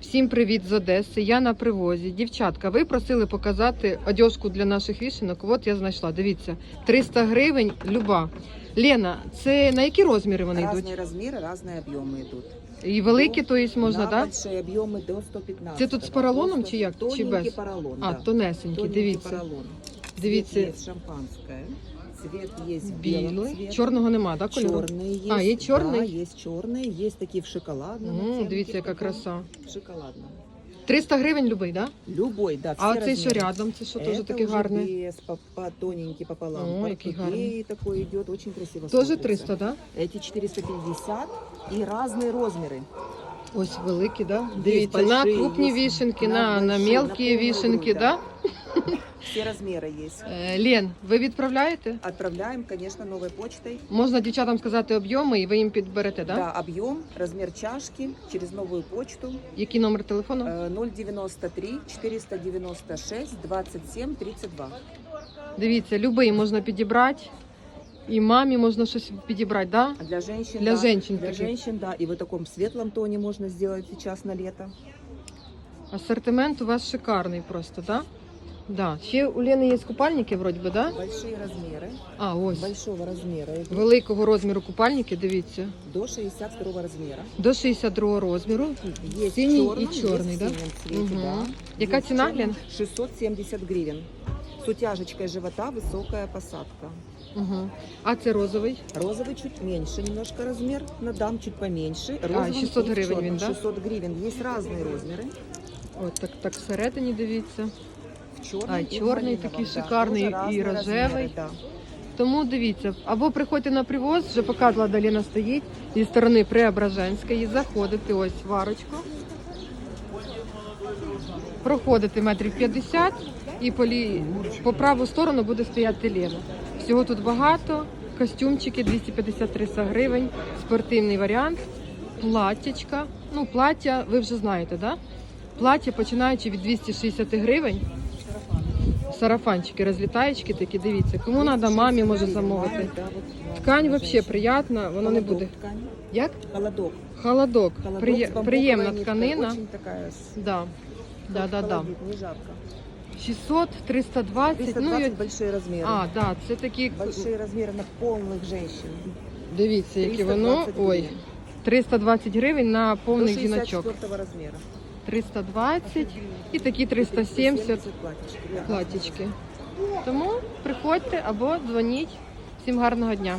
Всім привіт з Одеси. Я на привозі. Дівчатка, ви просили показати одежку для наших вішенок. От я знайшла. Дивіться, 300 гривень, люба. Лена, це на які розміри вони Разные йдуть? размеры, разные объемы идут. І великі, то є можна, На так? большие объемы до 115. Це тут з поролоном чи як? Чи Тоненький без? поролон, А, да. тонесенькі, Тоненький дивіться. поролон. Дивіться. Цвет есть шампанское. Цвет есть белым Білий. цветом. Чорного нема, так, кольору? Черный есть. А, есть черный? Да, есть черные, есть такие в шоколадном. М, оттенке, Дивіться, яка таком краса. Шоколадном. 300 гривень любий, так? Любой, да, А все оцей що размеры. рядом, це що теж Это таке уже гарне? без, по, по тоненький пополам. О, По який худей гарний. такой идет, очень красиво Теж смотрится. 300, так? Эти 450 и разные размеры. Ось великі, да? Дивіться, на большие, крупні есть вішенки, на на, на большие, на мелкі повну вішенки, грудь, да? Все размеры есть. Е, Лен, ви відправляєте? Отправляем, конечно, новой почтой. Можна дівчатам сказати об'єми і ви їм підберете, да? Да, объем, размер чашки через новую почту Який номер телефону? э, 093 496 27 32. Дивіться, любий можна підібрати. І мамі можна щось підібрати, да? А для женщин, Для да, женщин для таких. женщин, да, и в таком светлом тоне можно сделать сейчас на лето. Асортимент у вас шикарний просто, да? Да. Ще у Лени є купальники, вроді би, да? Большие размеры, А, ось. большого размера, идут Великого розміру купальники, дивіться. до 62 размера. До 62 розміру. Есть Синий в и черном, черный, есть да? в синем цвете, Мгм. да. Яка Есть в ціна, черном. Лен? 670 гривен. С утяжечкой живота, высокая посадка. Угу. А це розовий. Розовый чуть меньше немножко размер, на дам чуть поменьше. Розовый 600 и в гривен, черном да? 600 гривен. Есть разные размеры. От так, так всередині дивіться. В черном А, и в чёрный малиновом, такий да. шикарний Тоже и разные рожевый. размеры, да. Тому дивіться, або приходьте на привоз, вже показувала, де Лена стоїть, зі сторони Преображенської, заходите ось в арочку, проходите метрів 50 і по, лі... по праву сторону буде стояти Лена. Всього тут багато, костюмчики 250-300 гривень, спортивний варіант, платтячка. Ну, плаття, ви вже знаєте, да? Плаття починаючи від 260 гривень. Сарафанчики, розлітаєчки такі, дивіться. Кому треба, мамі може замовити. Да, вот, Ткань да, взагалі приятна, вона не Холодок буде. ткань. Як? Холодок. Холодок. Холодок Приє- с бамбуковой Приємна ниткой. тканина. Очень такая, с- Да. Да, да, да. холодит, не жарко. 600, 320. 320 Ну, і... большие размеры. А, да, це такі, Большие размеры на полных женщин. дивіться, яке воно. 320 Ой, гривен. 320 гривень на повний жіночок. 64 размера. 320 і такі 370 платьишки. платічки. Тому приходьте або дзвоніть. Всім гарного дня.